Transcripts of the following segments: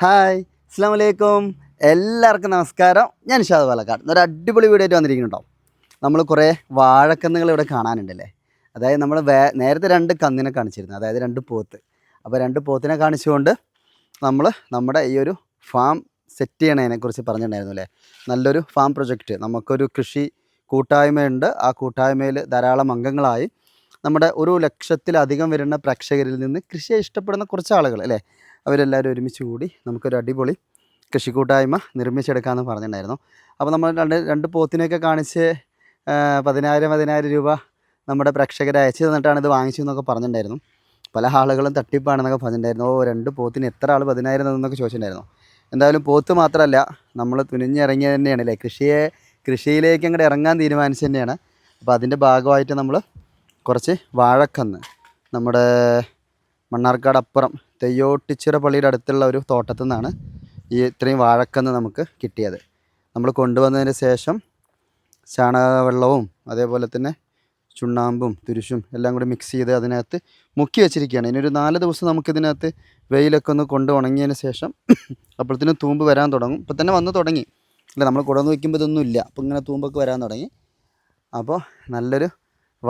Hi അസ്സാം വലൈക്കും എല്ലാവർക്കും നമസ്കാരം. ഞാൻ ഷാദ് പാലക്കാട്. ഒരു അടിപൊളി വീഡിയോ ആയിട്ട് വന്നിരിക്കുന്നുണ്ടോ നമ്മൾ കുറേ വാഴക്കന്നുകൾ ഇവിടെ കാണാനുണ്ടല്ലേ? അതായത് നമ്മൾ വേ നേരത്തെ രണ്ട് കന്നിനെ കാണിച്ചിരുന്നു. അതായത് രണ്ട് പോത്ത്. അപ്പോൾ രണ്ട് പോത്തിനെ കാണിച്ചുകൊണ്ട് നമ്മൾ നമ്മുടെ ഈ ഒരു ഫാം സെറ്റ് ചെയ്യണതിനെക്കുറിച്ച് പറഞ്ഞിട്ടുണ്ടായിരുന്നു അല്ലേ? നല്ലൊരു ഫാം പ്രൊജക്റ്റ് നമുക്കൊരു കൃഷി കൂട്ടായ്മയുണ്ട്. ആ കൂട്ടായ്മയിൽ ധാരാളം അംഗങ്ങളായി നമ്മുടെ ഒരു ലക്ഷത്തിലധികം വരുന്ന പ്രേക്ഷകരിൽ നിന്ന് കൃഷിയെ ഇഷ്ടപ്പെടുന്ന കുറച്ച് ആളുകൾ അല്ലേ? അവരെല്ലാവരും ഒരുമിച്ച് കൂടി നമുക്കൊരു അടിപൊളി കൃഷിക്കൂട്ടായ്മ നിർമ്മിച്ചെടുക്കാമെന്ന് പറഞ്ഞിട്ടുണ്ടായിരുന്നു. അപ്പോൾ നമ്മൾ രണ്ട് രണ്ട് പോത്തിനെയൊക്കെ കാണിച്ച് പതിനായിരം പതിനായിരം രൂപ നമ്മുടെ പ്രേക്ഷകരെ അയച്ചു തന്നിട്ടാണ് ഇത് വാങ്ങിച്ചു എന്നൊക്കെ പറഞ്ഞിട്ടുണ്ടായിരുന്നു. പല ആളുകളും തട്ടിപ്പാണെന്നൊക്കെ പറഞ്ഞിട്ടുണ്ടായിരുന്നു. ഓ രണ്ട് പോത്തിന് എത്ര ആൾ പതിനായിരം എന്നൊക്കെ ചോദിച്ചിട്ടുണ്ടായിരുന്നു. എന്തായാലും പോത്ത് മാത്രമല്ല നമ്മൾ തുനിഞ്ഞിറങ്ങിയത് തന്നെയാണ് അല്ലേ? കൃഷിയെ കൃഷിയിലേക്ക് അങ്ങോട്ട് ഇറങ്ങാൻ തീരുമാനിച്ചു തന്നെയാണ്. അപ്പോൾ അതിന്റെ ഭാഗമായിട്ട് നമ്മൾ കുറച്ച് വാഴക്കന്ന്. നമ്മുടെ മണ്ണാർക്കാട് അപ്പുറം തെയ്യോട്ടിച്ചിറ പള്ളിയുടെ അടുത്തുള്ള ഒരു തോട്ടത്തു നിന്നാണ് ഈ ഇത്രയും വാഴക്കന്ന് നമുക്ക് കിട്ടിയത്. നമ്മൾ കൊണ്ടുവന്നതിന് ശേഷം ചാണകവെള്ളവും അതേപോലെ തന്നെ ചുണ്ണാമ്പും തുരിശും എല്ലാം കൂടി മിക്സ് ചെയ്ത് അതിനകത്ത് മുക്കി വെച്ചിരിക്കുകയാണ്. ഇനി ഒരു നാല് ദിവസം നമുക്കിതിനകത്ത് വെയിലൊക്കെ ഒന്ന് കൊണ്ട് ഉണങ്ങിയതിന് ശേഷം അപ്പോഴത്തേനും തൂമ്പ് വരാൻ തുടങ്ങും. ഇപ്പം തന്നെ വന്ന് തുടങ്ങി. അല്ല നമ്മൾ കുടന്ന് വയ്ക്കുമ്പോൾ ഇതൊന്നും ഇല്ല. അപ്പോൾ ഇങ്ങനെ തൂമ്പൊക്കെ വരാൻ തുടങ്ങി. അപ്പോൾ നല്ലൊരു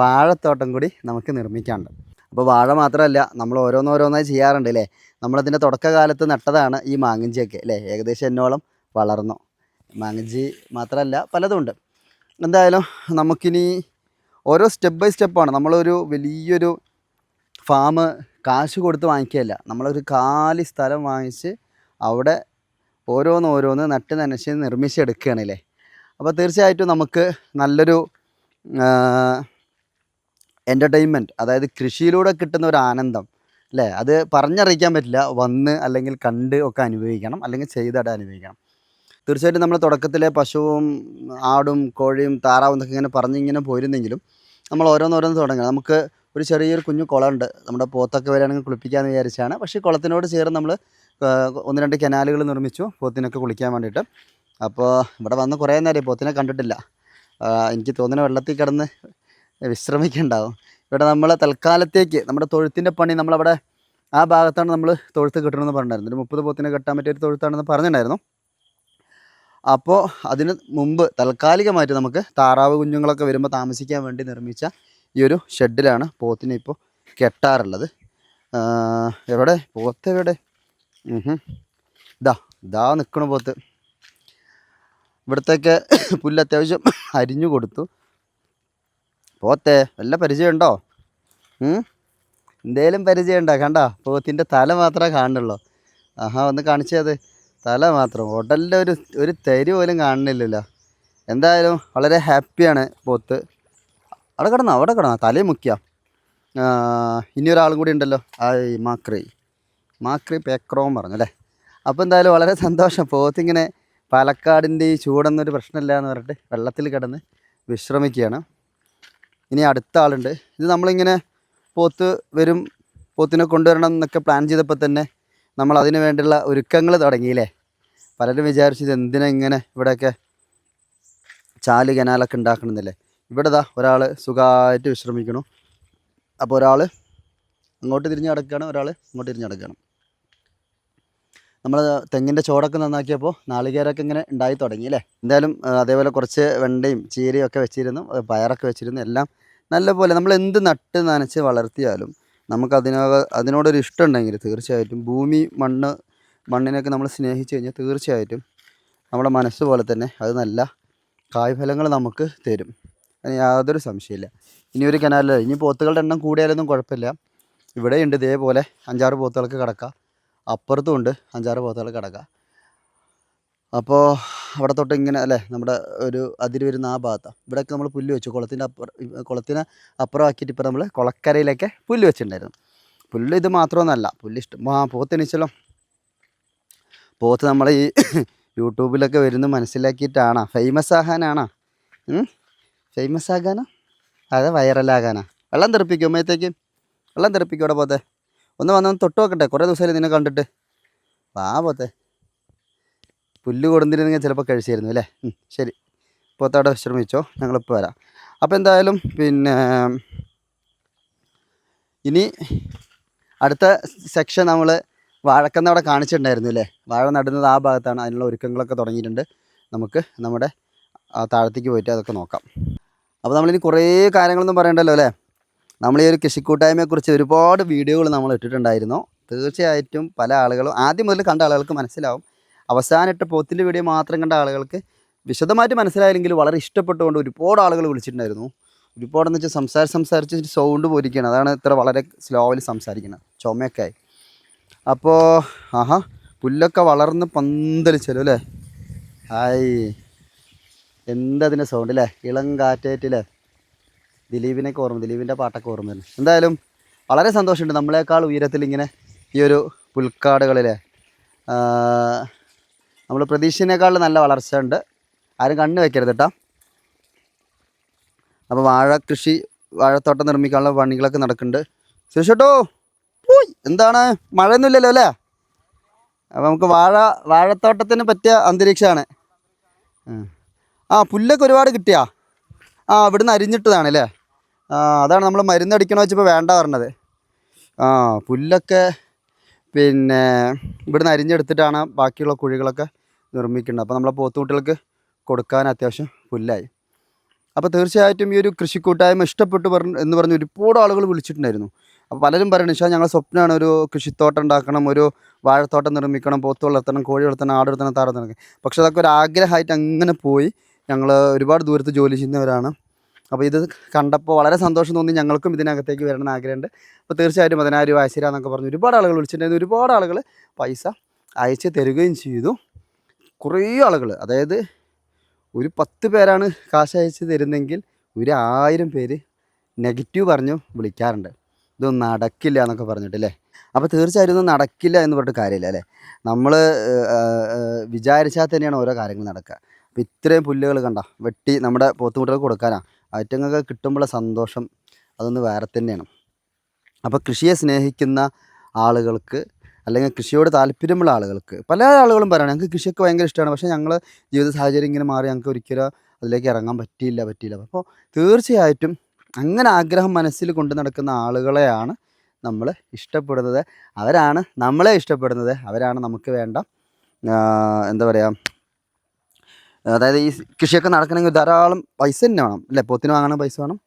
വാഴത്തോട്ടം കൂടി നമുക്ക് നിർമ്മിക്കാനുണ്ട്. അപ്പോൾ വാഴ മാത്രമല്ല നമ്മൾ ഓരോന്നോരോന്നായി ചെയ്യാറുണ്ട് അല്ലേ നമ്മളതിന്റെ തുടക്കകാലത്ത് നട്ടതാണ് ഈ മാങ്ങഞ്ചിയൊക്കെ അല്ലേ ഏകദേശം എന്നോളം വളർന്നു. മാങ്ങഞ്ചി മാത്രമല്ല പലതും ഉണ്ട്. എന്തായാലും നമുക്കിനി ഓരോ സ്റ്റെപ്പ് ബൈ സ്റ്റെപ്പാണ് നമ്മളൊരു വലിയൊരു ഫാം കാശ് കൊടുത്ത് വാങ്ങിക്കുകയല്ല. നമ്മളൊരു കാലി സ്ഥലം വാങ്ങിച്ച് അവിടെ ഓരോന്ന് ഓരോന്ന് നട്ട് നനച്ച് നിർമ്മിച്ചെടുക്കുകയാണല്ലേ അപ്പോൾ തീർച്ചയായിട്ടും നമുക്ക് നല്ലൊരു എന്റർടൈൻമെന്റ് അതായത് കൃഷിയിലൂടെ കിട്ടുന്ന ഒരു ആനന്ദം അല്ലേ? അത് പറഞ്ഞറിയിക്കാൻ പറ്റില്ല. വന്ന് അല്ലെങ്കിൽ കണ്ട് ഒക്കെ അനുഭവിക്കണം. അല്ലെങ്കിൽ ചെയ്തിട്ട് അനുഭവിക്കണം. തീർച്ചയായിട്ടും നമ്മൾ തുടക്കത്തിലെ പശുവും ആടും കോഴിയും താറാവും എന്നൊക്കെ ഇങ്ങനെ പറഞ്ഞിങ്ങനെ പോയിരുന്നെങ്കിലും നമ്മൾ ഓരോന്നോരോന്ന് തുടങ്ങണം. നമുക്ക് ഒരു ചെറിയൊരു കുഞ്ഞു കുളമുണ്ട്. നമ്മുടെ പോത്തൊക്കെ വരികയാണെങ്കിൽ കുളിപ്പിക്കാമെന്ന് വിചാരിച്ചാണ്. പക്ഷേ കുളത്തിനോട് ചേർന്ന് നമ്മൾ ഒന്ന് രണ്ട് കനാലുകൾ നിർമ്മിച്ചു. പോത്തിനൊക്കെ കുളിക്കാൻ വേണ്ടിയിട്ട്. അപ്പോൾ ഇവിടെ വന്ന് കുറേ നേരം പോത്തിനെ കണ്ടിട്ടില്ല. എനിക്ക് തോന്നുന്ന വെള്ളത്തിൽ കിടന്ന് വിശ്രമിക്കുന്നുണ്ടാവും ഇവിടെ നമ്മൾ തൽക്കാലത്തേക്ക് നമ്മുടെ തൊഴുത്തിന്റെ പണി നമ്മളവിടെ ആ ഭാഗത്താണ് നമ്മൾ തൊഴുത്ത് കെട്ടണമെന്ന് പറഞ്ഞിട്ടുണ്ടായിരുന്നു. ഒരു മുപ്പത് പോത്തിനെ കെട്ടാൻ പറ്റിയ ഒരു തൊഴുത്താണെന്ന് പറഞ്ഞിട്ടുണ്ടായിരുന്നു. അപ്പോൾ അതിന് മുമ്പ് താൽക്കാലികമായിട്ട് നമുക്ക് താറാവ് കുഞ്ഞുങ്ങളൊക്കെ വരുമ്പോൾ താമസിക്കാൻ വേണ്ടി നിർമ്മിച്ച ഈ ഒരു ഷെഡിലാണ് പോത്തിനെ ഇപ്പോൾ കെട്ടാറുള്ളത്. എവിടെ? പോത്ത് എവിടെ. ഇതാ ഇതാ നിൽക്കണ പോത്ത്. ഇവിടത്തേക്ക് പുല്ല് അത്യാവശ്യം അരിഞ്ഞു കൊടുത്തു. പോത്തേ വല്ല പരിചയമുണ്ടോ? എന്തേലും പരിചയമുണ്ടോ? കണ്ട? പോത്തിന്റെ തല മാത്രമേ കാണുള്ളൂ ആഹാ ഒന്ന് കാണിച്ചത് തല മാത്രം. ഉടലിന്റെ ഒരു ഒരു തരി പോലും കാണുന്നില്ലല്ലോ. എന്തായാലും വളരെ ഹാപ്പിയാണ് പോത്ത്. അവിടെ കിടന്നോ? അവിടെ കിടന്നോ? തലയും മുക്കിയ? ഇനി ഒരാളും കൂടി ഉണ്ടല്ലോ. ആ മാക്രി. മാക്രി പേക്രോം പറഞ്ഞു അല്ലേ? അപ്പോൾ എന്തായാലും വളരെ സന്തോഷം. പോത്തിങ്ങനെ പാലക്കാടിന്റെ ഈ ചൂടൊന്നും ഒരു പ്രശ്നമില്ല എന്ന് പറഞ്ഞിട്ട് വെള്ളത്തിൽ കിടന്ന് വിശ്രമിക്കുകയാണ്. ഇനി അടുത്ത ആളുണ്ട്. ഇത് നമ്മളിങ്ങനെ പോത്ത് വരും പോത്തിനെ കൊണ്ടുവരണം എന്നൊക്കെ പ്ലാൻ ചെയ്തപ്പോൾ തന്നെ നമ്മൾ അതിന് വേണ്ടിയുള്ള ഒരുക്കങ്ങൾ തുടങ്ങിയില്ലേ? പലരും വിചാരിച്ചത് എന്തിനാ ഇങ്ങനെ ഇവിടെയൊക്കെ ചാൽ കനാലൊക്കെ ഉണ്ടാക്കണമെന്നില്ലേ? ഇവിടെ ദാ ഒരാൾ സുഖമായിട്ട് വിശ്രമിക്കണം അപ്പോൾ ഒരാൾ അങ്ങോട്ട് തിരിഞ്ഞ് കിടക്കുകയാണ് ഒരാൾ ഇങ്ങോട്ട് തിരിഞ്ഞ് കിടക്കുകയാണ് നമ്മൾ തെങ്ങിന്റെ ചോടൊക്കെ നന്നാക്കിയപ്പോൾ നാളികേരമൊക്കെ ഇങ്ങനെ ഉണ്ടായി തുടങ്ങി അല്ലേ? എന്തായാലും അതേപോലെ കുറച്ച് വെണ്ടയും ചീരയും ഒക്കെ വെച്ചിരുന്നു പയറൊക്കെ വെച്ചിരുന്നു എല്ലാം നല്ലപോലെ നമ്മൾ എന്ത് നട്ട് നനച്ച് വളർത്തിയാലും നമുക്ക് അതിനോ അതിനോടൊരു ഇഷ്ടം ഉണ്ടെങ്കിൽ തീർച്ചയായിട്ടും ഭൂമി മണ്ണ് മണ്ണിനൊക്കെ നമ്മൾ സ്നേഹിച്ച് കഴിഞ്ഞാൽ തീർച്ചയായിട്ടും നമ്മുടെ മനസ്സ് പോലെ തന്നെ അത് നല്ല കായ്ഫലങ്ങൾ നമുക്ക് തരും. അതിന് യാതൊരു സംശയമില്ല. ഇനി ഒരു കനാലിൽ ഇനി പോത്തുകളുടെ എണ്ണം കൂടിയാലൊന്നും കുഴപ്പമില്ല. ഇവിടെയുണ്ട് ഇതേപോലെ അഞ്ചാറ് പോത്തുകൾക്ക് കിടക്കാം. അപ്പുറത്തും ഉണ്ട് അഞ്ചാറ് പോത്തുകൾ കിടക്കാം. അപ്പോൾ അവിടെ തൊട്ട് ഇങ്ങനെ അല്ലേ നമ്മുടെ ഒരു അതിര് വരുന്ന ആ ഭാഗത്താണ് ഇവിടെയൊക്കെ നമ്മൾ പുല്ല് വെച്ചു. കുളത്തിന്റെ അപ്പുറം കുളത്തിന് അപ്പുറം ആക്കിയിട്ട് ഇപ്പോൾ നമ്മൾ കുളക്കരയിലൊക്കെ പുല്ല് വെച്ചിട്ടുണ്ടായിരുന്നു. പുല്ല് ഇത് മാത്രമൊന്നുമല്ല പുല്ല് ഇഷ്ടം ആ പോത്തിനിച്ചല്ലോ പോത്ത് നമ്മൾ ഈ യൂട്യൂബിലൊക്കെ വരുന്ന മനസ്സിലാക്കിയിട്ടാണോ. ഫേമസ് ആകാനാണോ. ഫേമസ് ആകാനോ? അതെ വൈറലാകാനാ. വെള്ളം തെറിപ്പിക്കും ഉമ്മയത്തേക്ക് വെള്ളം തെറിപ്പിക്കും ഇവിടെ പോത്തെ. ഒന്ന് വന്നൊന്ന് തൊട്ട് നോക്കട്ടെ കുറേ ദിവസമായി നിന്നെ കണ്ടിട്ട്. വാ പോത്തെ. പുല്ല് കൊടുത്തിരുന്നെങ്കിൽ ചിലപ്പോൾ കഴിച്ചായിരുന്നു അല്ലേ? ശരി. പോത്തവിടെ വിശ്രമിച്ചോ. ഞങ്ങളിപ്പോൾ വരാം. അപ്പോൾ എന്തായാലും പിന്നെ ഇനി അടുത്ത സെക്ഷൻ നമ്മൾ വാഴക്കന്ന് അവിടെ കാണിച്ചിട്ടുണ്ടായിരുന്നു അല്ലേ? വാഴ നടുന്നത് ആ ഭാഗത്താണ് അതിനുള്ള ഒരുക്കങ്ങളൊക്കെ തുടങ്ങിയിട്ടുണ്ട്. നമുക്ക് നമ്മുടെ താഴത്തേക്ക് പോയിട്ട് അതൊക്കെ നോക്കാം. അപ്പോൾ നമ്മളിനി കുറേ കാര്യങ്ങളൊന്നും പറയണ്ടല്ലോ അല്ലേ? നമ്മൾ ഈ ഒരു കൃഷിക്കൂട്ടായ്മയെക്കുറിച്ച് ഒരുപാട് വീഡിയോകൾ നമ്മൾ ഇട്ടിട്ടുണ്ടായിരുന്നു തീർച്ചയായിട്ടും പല ആളുകളും ആദ്യം മുതൽ കണ്ട ആളുകൾക്ക് മനസ്സിലാവും. അവസാനമായിട്ട് പോത്തിന്റെ വീഡിയോ മാത്രം കണ്ട ആളുകൾക്ക് വിശദമായിട്ട് മനസ്സിലായില്ലെങ്കിൽ വളരെ ഇഷ്ടപ്പെട്ടുകൊണ്ട് ഒരുപാട് ആളുകൾ വിളിച്ചിട്ടുണ്ടായിരുന്നു. ഒരുപാടെന്ന് വെച്ചാൽ സംസാരിച്ച് സംസാരിച്ച് സൗണ്ട് പോയിരിക്കുകയാണ് അതാണ് ഇത്ര വളരെ സ്ലോയിൽ സംസാരിക്കുന്നത് ചുമയൊക്കെ ആയി. അപ്പോൾ ആഹാ പുല്ലൊക്കെ വളർന്ന് പന്തലിച്ചല്ലോ അല്ലേ? ഹായ് എന്തതിന്റെ സൗണ്ട് അല്ലേ ഇളം കാറ്റേറ്റില്ലേ ദിലീപിനൊക്കെ ഓർമ്മ ദിലീപിന്റെ പാട്ടൊക്കെ ഓർമ്മ വരുന്നു എന്തായാലും വളരെ സന്തോഷമുണ്ട് നമ്മളെക്കാൾ ഉയരത്തിൽ ഇങ്ങനെ ഈ ഒരു പുൽക്കാടുകളിലെ. നമ്മൾ പ്രതീക്ഷിച്ചതിനേക്കാൾ നല്ല വളർച്ച ഉണ്ട് ആരും കണ്ണു വെക്കരുത് കേട്ടോ. അപ്പോൾ വാഴ കൃഷി വാഴത്തോട്ടം നിർമ്മിക്കാനുള്ള പണികളൊക്കെ നടക്കുന്നുണ്ട്. സുരക്ഷട്ടോ പോയി. എന്താണ്? മഴയൊന്നുമില്ലല്ലോ അല്ലേ? അപ്പോൾ നമുക്ക് വാഴ വാഴത്തോട്ടത്തിന് പറ്റിയ അന്തരീക്ഷമാണ്. ആ പുല്ലൊക്കെ ഒരുപാട് കിട്ടിയാ? ആ ഇവിടുന്ന് അരിഞ്ഞിട്ടതാണ് അല്ലേ ആ അതാണ് നമ്മൾ മരുന്നടിക്കണോ വെച്ചപ്പോൾ വേണ്ട പറഞ്ഞത്. ആ പുല്ലൊക്കെ പിന്നെ ഇവിടുന്ന് അരിഞ്ഞെടുത്തിട്ടാണ് ബാക്കിയുള്ള കുഴികളൊക്കെ നിർമ്മിക്കുന്നത്. അപ്പോൾ നമ്മളെ പോത്തുകുട്ടികൾക്ക് കൊടുക്കാൻ അത്യാവശ്യം പുല്ലായി. അപ്പോൾ തീർച്ചയായിട്ടും ഈ ഒരു കൃഷിക്കൂട്ടായ്മ ഇഷ്ടപ്പെട്ടു പറഞ്ഞു എന്ന് പറഞ്ഞ് ഒരുപാട് ആളുകൾ വിളിച്ചിട്ടുണ്ടായിരുന്നു. അപ്പോൾ പലരും പറയുന്നത് പക്ഷേ ഞങ്ങളുടെ സ്വപ്നമാണ് ഒരു കൃഷിത്തോട്ടം ഉണ്ടാക്കണം ഒരു വാഴത്തോട്ടം നിർമ്മിക്കണം പോത്ത് വളർത്തണം കോഴി വളർത്തണം ആട് വളർത്തണം താറ അപ്പോൾ അതൊക്കെ ഒരു ആഗ്രഹമായിട്ട് അങ്ങനെ പോയി. ഞങ്ങൾ ഒരുപാട് ദൂരത്ത് ജോലി ചെയ്യുന്നവരാണ്. അപ്പോൾ ഇത് കണ്ടപ്പോൾ വളരെ സന്തോഷം തോന്നി ഞങ്ങൾക്കും ഇതിനകത്തേക്ക് വരണം എന്ന് ആഗ്രഹമുണ്ട്. അപ്പോൾ തീർച്ചയായിട്ടും പതിനായിരം രൂപ അയച്ചുതരാം എന്നൊക്കെ പറഞ്ഞു ഒരുപാട് ആളുകൾ വിളിച്ചിട്ടുണ്ടായിരുന്നു. ഒരുപാട് ആളുകൾ പൈസ അയച്ച് തരികയും ചെയ്തു. കുറേ ആളുകൾ അതായത് ഒരു പത്ത് പേരാണ് കാശ് അയച്ച് തരുന്നെങ്കിൽ ഒരു ആയിരം പേര് നെഗറ്റീവ് പറഞ്ഞു വിളിക്കാറുണ്ട്. ഇതൊന്നും നടക്കില്ല എന്നൊക്കെ പറഞ്ഞിട്ടില്ലേ അപ്പോൾ തീർച്ചയായിട്ടും ഇതൊന്നും നടക്കില്ല എന്ന് പറഞ്ഞിട്ട് കാര്യമില്ല അല്ലേ? നമ്മൾ വിചാരിച്ചാൽ തന്നെയാണ് ഓരോ കാര്യങ്ങൾ നടക്കുക. അപ്പോൾ ഇത്രയും പുല്ലുകൾ കണ്ട വെട്ടി നമ്മുടെ പോത്തുകുട്ടികൾക്ക് കൊടുക്കാനാണ് ആറ്റങ്ങൾക്ക് കിട്ടുമ്പോഴുള്ള സന്തോഷം അതൊന്ന് വേറെ തന്നെയാണ്. അപ്പോൾ കൃഷിയെ സ്നേഹിക്കുന്ന ആളുകൾക്ക് അല്ലെങ്കിൽ കൃഷിയോട് താല്പര്യമുള്ള ആളുകൾക്ക് പല ആളുകളും പറയണം ഞങ്ങൾക്ക് കൃഷിയൊക്കെ ഭയങ്കര ഇഷ്ടമാണ് പക്ഷേ ഞങ്ങൾ ജീവിത സാഹചര്യം ഇങ്ങനെ മാറി ഞങ്ങൾക്ക് ഒരിക്കലും അതിലേക്ക് ഇറങ്ങാൻ പറ്റിയില്ല പറ്റിയില്ല. അപ്പോൾ തീർച്ചയായിട്ടും അങ്ങനെ ആഗ്രഹം മനസ്സിൽ കൊണ്ട് നടക്കുന്ന ആളുകളെയാണ് നമ്മൾ ഇഷ്ടപ്പെടുന്നത്. അവരാണ് നമ്മളെ ഇഷ്ടപ്പെടുന്നത്. അവരാണ് നമുക്ക് വേണ്ട എന്താ പറയുക അതായത് ഈ കൃഷിയൊക്കെ നടക്കണമെങ്കിൽ ധാരാളം പൈസ തന്നെ വേണം. അല്ലേ? പോത്തിന് വാങ്ങണ പൈസ വേണം.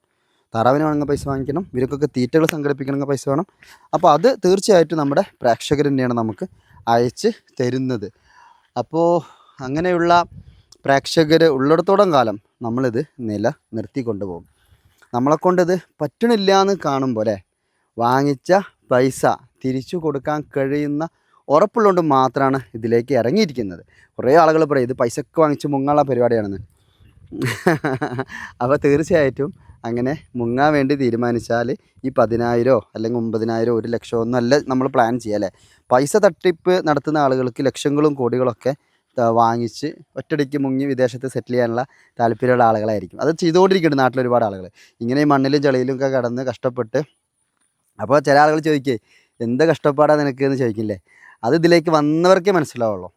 താറാവിന് വാങ്ങുന്ന പൈസ വാങ്ങിക്കണം. ഇവർക്കൊക്കെ തീറ്റകൾ സംഘടിപ്പിക്കണമെങ്കിൽ പൈസ വേണം. അപ്പോൾ അത് തീർച്ചയായിട്ടും നമ്മുടെ പ്രേക്ഷകർ തന്നെയാണ് നമുക്ക് അയച്ച് തരുന്നത്. അപ്പോൾ അങ്ങനെയുള്ള പ്രേക്ഷകർ ഉള്ളിടത്തോളം കാലം നമ്മളിത് നില നിർത്തി കൊണ്ടുപോകും നമ്മളെക്കൊണ്ട് ഇത് പറ്റണില്ല എന്ന് കാണുമ്പോൾ അല്ലേ? വാങ്ങിച്ച പൈസ തിരിച്ചു കൊടുക്കാൻ കഴിയുന്ന ഉറപ്പുള്ളതുകൊണ്ട് മാത്രമാണ് ഇതിലേക്ക് ഇറങ്ങിയിരിക്കുന്നത്. കുറേ ആളുകൾ പറയും ഇത് പൈസക്ക് വാങ്ങിച്ച് മുങ്ങാനുള്ള പരിപാടിയാണെന്ന്. അപ്പോൾ തീർച്ചയായിട്ടും അങ്ങനെ മുങ്ങാൻ വേണ്ടി തീരുമാനിച്ചാൽ ഈ പതിനായിരമോ അല്ലെങ്കിൽ ഒമ്പതിനായിരമോ ഒരു ലക്ഷമോ ഒന്നും അല്ല നമ്മൾ പ്ലാൻ ചെയ്യുക അല്ലേ? പൈസ തട്ടിപ്പ് നടത്തുന്ന ആളുകൾക്ക് ലക്ഷങ്ങളും കോടികളൊക്കെ വാങ്ങിച്ച് ഒറ്റടിക്ക് മുങ്ങി വിദേശത്ത് സെറ്റിൽ ചെയ്യാനുള്ള താല്പര്യമുള്ള ആളുകളായിരിക്കും. അത് ചെയ്തുകൊണ്ടിരിക്കുന്നുണ്ട് നാട്ടിൽ ഒരുപാട് ആളുകൾ ഇങ്ങനെ ഈ മണ്ണിലും ചെളിയിലും ഒക്കെ കടന്ന് കഷ്ടപ്പെട്ട് അപ്പോൾ ചില ആളുകൾ ചോദിക്കേ എന്ത് കഷ്ടപ്പാടാണ് നിനക്ക്? എന്ന് ചോദിക്കില്ലേ? അത് ഇതിലേക്ക് വന്നവർക്കേ മനസ്സിലാവുള്ളൂ.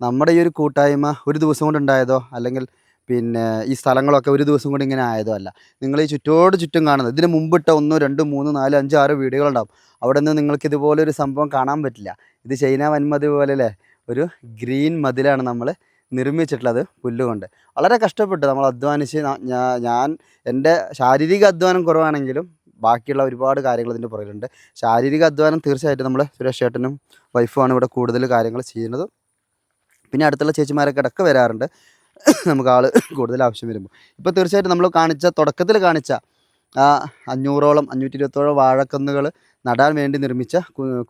നമ്മുടെ ഈ ഒരു കൂട്ടായ്മ ഒരു ദിവസം കൊണ്ട് ഉണ്ടായതോ അല്ലെങ്കിൽ പിന്നെ ഈ സ്ഥലങ്ങളൊക്കെ ഒരു ദിവസം കൊണ്ട് ഇങ്ങനെ ആയതോ അല്ല. നിങ്ങൾ ഈ ചുറ്റോട് ചുറ്റും കാണുന്നത് ഇതിന് മുമ്പിട്ട ഒന്നോ രണ്ടോ മൂന്ന് നാല് അഞ്ച് ആറ് വീടുകളുണ്ടാവും അവിടെ നിന്ന് നിങ്ങൾക്ക് ഇതുപോലെ ഒരു സംഭവം കാണാൻ പറ്റില്ല. ഇത് ചൈന വൻമതി പോലെ അല്ലേ? ഒരു ഗ്രീൻ മതിലാണ് നമ്മൾ നിർമ്മിച്ചിട്ടുള്ളത് പുല്ലുകൊണ്ട്. വളരെ കഷ്ടപ്പെട്ട് നമ്മൾ അധ്വാനിച്ച് ഞാൻ എന്റെ ശാരീരിക അധ്വാനം കുറവാണെങ്കിലും ബാക്കിയുള്ള ഒരുപാട് കാര്യങ്ങൾ ഇതിന്റെ പുറകിലുണ്ട്. ശാരീരിക അധ്വാനം തീർച്ചയായിട്ടും നമ്മൾ സുരേഷ് ചേട്ടനും വൈഫുമാണ് ഇവിടെ കൂടുതൽ കാര്യങ്ങൾ ചെയ്യുന്നത്. പിന്നെ അടുത്തുള്ള ചേച്ചിമാരൊക്കെ ഇടയ്ക്ക് വരാറുണ്ട്. നമുക്ക് ആൾ കൂടുതൽ ആവശ്യം വരുമ്പോൾ. ഇപ്പോൾ തീർച്ചയായിട്ടും നമ്മൾ കാണിച്ച തുടക്കത്തിൽ കാണിച്ച അഞ്ഞൂറോളം അഞ്ഞൂറ്റി ഇരുപത്തോളം വാഴക്കന്നുകൾ നടാൻ വേണ്ടി നിർമ്മിച്ച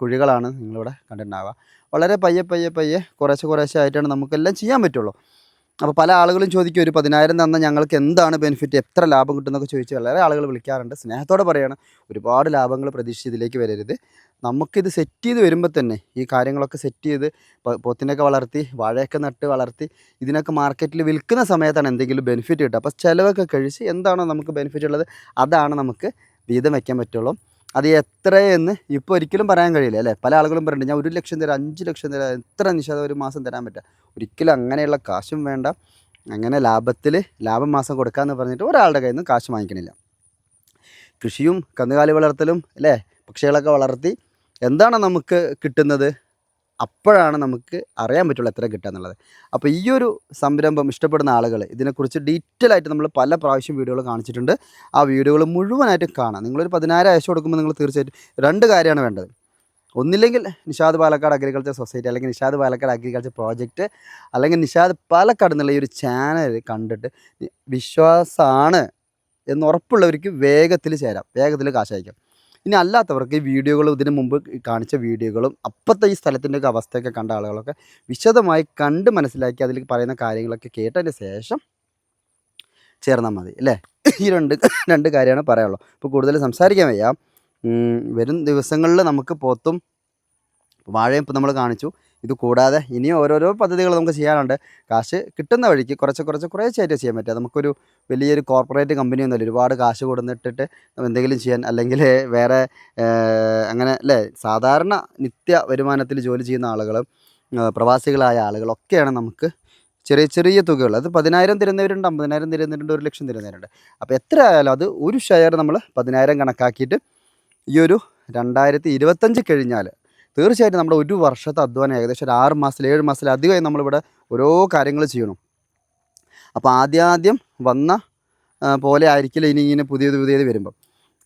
കുഴികളാണ് നിങ്ങളിവിടെ കണ്ടിട്ടുണ്ടാവുക. വളരെ പയ്യെ പയ്യെ പയ്യെ കുറേശ്ശെ കുറേശ്ശെ ആയിട്ടാണ് നമുക്കെല്ലാം ചെയ്യാൻ പറ്റുള്ളൂ. അപ്പോൾ പല ആളുകളും ചോദിക്കും ഒരു പതിനായിരം തന്ന ഞങ്ങൾക്ക് എന്താണ് ബെനിഫിറ്റ് എത്ര ലാഭം കിട്ടുന്നൊക്കെ ചോദിച്ച് വളരെ ആളുകൾ വിളിക്കാറുണ്ട്. സ്നേഹത്തോടെ പറയാണ് ഒരുപാട് ലാഭങ്ങൾ പ്രതീക്ഷിച്ച് ഇതിലേക്ക് വരരുത്. നമുക്കിത് സെറ്റ് ചെയ്ത് വരുമ്പോൾ തന്നെ ഈ കാര്യങ്ങളൊക്കെ സെറ്റ് ചെയ്ത് പൊത്തിനൊക്കെ വളർത്തി വാഴയൊക്കെ നട്ട് വളർത്തി ഇതിനൊക്കെ മാർക്കറ്റിൽ വിൽക്കുന്ന സമയത്താണ് എന്തെങ്കിലും ബെനിഫിറ്റ് കിട്ടുക. അപ്പോൾ ചിലവൊക്കെ കഴിച്ച് എന്താണോ നമുക്ക് ബെനിഫിറ്റ് ഉള്ളത്? അതാണ് നമുക്ക് വീതം വയ്ക്കാൻ പറ്റുള്ളൂ. അത് എത്രയെന്ന് ഇപ്പോൾ ഒരിക്കലും പറയാൻ കഴിയില്ല അല്ലേ? പല ആളുകളും പറയുന്നുണ്ട് ഞാൻ ഒരു ലക്ഷം തരാം അഞ്ച് ലക്ഷം തരാം എത്ര നിഷേധം ഒരു മാസം തരാൻ പറ്റുക ഒരിക്കലും അങ്ങനെയുള്ള കാശും വേണ്ട. അങ്ങനെ ലാഭത്തിൽ ലാഭം മാസം കൊടുക്കാമെന്ന് പറഞ്ഞിട്ട് ഒരാളുടെ കയ്യിൽ നിന്ന് കാശ് വാങ്ങിക്കണില്ല. കൃഷിയും കന്നുകാലി വളർത്തലും അല്ലേ? പക്ഷികളൊക്കെ വളർത്തി എന്താണ് നമുക്ക് കിട്ടുന്നത്? അപ്പോഴാണ് നമുക്ക് അറിയാൻ പറ്റുള്ളൂ എത്ര കിട്ടുക എന്നുള്ളത്. അപ്പോൾ ഈ ഒരു സംരംഭം ഇഷ്ടപ്പെടുന്ന ആളുകൾ ഇതിനെക്കുറിച്ച് ഡീറ്റെയിൽ ആയിട്ട് നമ്മൾ പല പ്രാവശ്യം വീഡിയോകൾ കാണിച്ചിട്ടുണ്ട്. ആ വീഡിയോകൾ മുഴുവനായിട്ടും കാണാം. നിങ്ങളൊരു പതിനായിരം അയച്ചു കൊടുക്കുമ്പോൾ നിങ്ങൾ തീർച്ചയായിട്ടും രണ്ട് കാര്യമാണ് വേണ്ടത്. ഒന്നില്ലെങ്കിൽ നിഷാദ് പാലക്കാട് അഗ്രികൾച്ചർ സൊസൈറ്റി അല്ലെങ്കിൽ നിഷാദ് പാലക്കാട് അഗ്രികൾച്ചർ പ്രോജക്റ്റ് അല്ലെങ്കിൽ നിഷാദ് പാലക്കാട് എന്നുള്ള ഈ ഒരു ചാനൽ കണ്ടിട്ട് വിശ്വാസമാണ് എന്ന് ഉറപ്പുള്ളവർക്ക് വേഗത്തിൽ ചേരാം. വേഗത്തിൽ കാശ് അയക്കാം. ഇനി അല്ലാത്തവർക്ക് ഈ വീഡിയോകളും ഇതിനു മുമ്പ് കാണിച്ച വീഡിയോകളും അപ്പോഴത്തെ ഈ സ്ഥലത്തിന്റെ ഒക്കെ അവസ്ഥയൊക്കെ കണ്ട ആളുകളൊക്കെ വിശദമായി കണ്ട് മനസ്സിലാക്കി അതിൽ പറയുന്ന കാര്യങ്ങളൊക്കെ കേട്ടതിന് ശേഷം ചേർന്നാൽ മതി അല്ലേ? ഈ രണ്ട് രണ്ട് കാര്യമാണ് പറയാനുള്ളത്. ഇപ്പോൾ കൂടുതൽ സംസാരിക്കാൻ വയ്യ. വരും ദിവസങ്ങളിൽ നമുക്ക് പോത്തും വാഴയും ഇപ്പം നമ്മൾ കാണിച്ചു. ഇത് കൂടാതെ ഇനിയും ഓരോരോ പദ്ധതികൾ നമുക്ക് ചെയ്യാനുണ്ട്. കാശ് കിട്ടുന്ന വഴിക്ക് കുറച്ച് കുറച്ച് കുറേശ്ശായിട്ട് ചെയ്യാൻ പറ്റുക നമുക്കൊരു വലിയൊരു കോർപ്പറേറ്റ് കമ്പനി ഒന്നുമില്ല. ഒരുപാട് കാശ് കൊടുത്തിട്ടിട്ട് എന്തെങ്കിലും ചെയ്യാൻ അല്ലെങ്കിൽ വേറെ അങ്ങനെ അല്ലേ? സാധാരണ നിത്യ വരുമാനത്തിൽ ജോലി ചെയ്യുന്ന ആളുകളും പ്രവാസികളായ ആളുകളൊക്കെയാണ് നമുക്ക് ചെറിയ ചെറിയ തുകകൾ അത് പതിനായിരം തരുന്നവരുണ്ട് അമ്പതിനായിരം തരുന്നവരുണ്ട് ഒരു ലക്ഷം തരുന്നവരുണ്ട്. അപ്പോൾ എത്ര ആയാലും അത് ഒരു ഷെയർ നമ്മൾ പതിനായിരം കണക്കാക്കിയിട്ട് ഈ ഒരു രണ്ടായിരത്തി ഇരുപത്തഞ്ച് കഴിഞ്ഞാൽ തീർച്ചയായിട്ടും നമ്മുടെ ഒരു വർഷത്തെ അധ്വാനം ഏകദേശം ഒരു ആറ് മാസത്തിൽ ഏഴ് മാസത്തിലധികമായി നമ്മളിവിടെ ഓരോ കാര്യങ്ങൾ ചെയ്യണം. അപ്പോൾ ആദ്യാദ്യം വന്ന പോലെ ആയിരിക്കില്ല ഇനി ഇങ്ങനെ പുതിയത് പുതിയത് വരുമ്പം.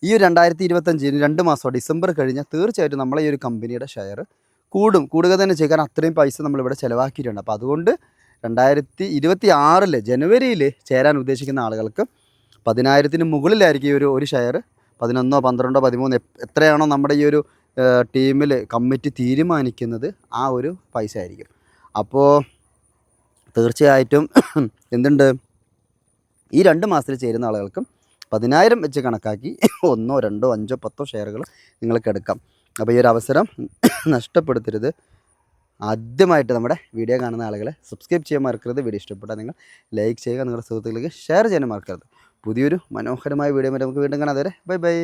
ഈ ഒരു രണ്ടായിരത്തി ഇരുപത്തഞ്ചിന് രണ്ട് മാസം ഡിസംബർ കഴിഞ്ഞാൽ തീർച്ചയായിട്ടും നമ്മളെ ഈ ഒരു കമ്പനിയുടെ ഷെയർ കൂടും. കൂടുക തന്നെ ചെയ്യും. കാരണം അത്രയും പൈസ നമ്മളിവിടെ ചിലവാക്കിയിട്ടുണ്ട്. അപ്പോൾ അതുകൊണ്ട് രണ്ടായിരത്തി ഇരുപത്തി ആറിൽ ജനുവരിയിൽ ചേരാൻ ഉദ്ദേശിക്കുന്ന ആളുകൾക്ക് പതിനായിരത്തിന് മുകളിലായിരിക്കും ഈ ഒരു ഒരു ഷെയർ. പതിനൊന്നോ പന്ത്രണ്ടോ പതിമൂന്നോ എത്രയാണോ നമ്മുടെ ഈ ഒരു ടീമിൽ കമ്മിറ്റി തീരുമാനിക്കുന്നത് ആ ഒരു പൈസ ആയിരിക്കും. അപ്പോൾ തീർച്ചയായിട്ടും എന്തുണ്ട്? ഈ രണ്ട് മാസത്തിൽ ചേരുന്ന ആളുകൾക്കും പതിനായിരം വെച്ച് കണക്കാക്കി ഒന്നോ രണ്ടോ അഞ്ചോ പത്തോ ഷെയറുകൾ നിങ്ങൾക്ക് എടുക്കാം. അപ്പോൾ ഈ ഒരു അവസരം നഷ്ടപ്പെടുത്തരുത്. ആദ്യമായിട്ട് നമ്മുടെ വീഡിയോ കാണുന്ന ആളുകളെ സബ്സ്ക്രൈബ് ചെയ്യാൻ മറക്കരുത്. വീഡിയോ ഇഷ്ടപ്പെട്ടാൽ നിങ്ങൾ ലൈക്ക് ചെയ്യുക. നിങ്ങളുടെ സുഹൃത്തുക്കൾക്ക് ഷെയർ ചെയ്യാൻ മറക്കരുത്. പുതിയൊരു മനോഹരമായ വീഡിയോ നമുക്ക് വീണ്ടും കാണാം. അതുവരെ ബൈ ബൈ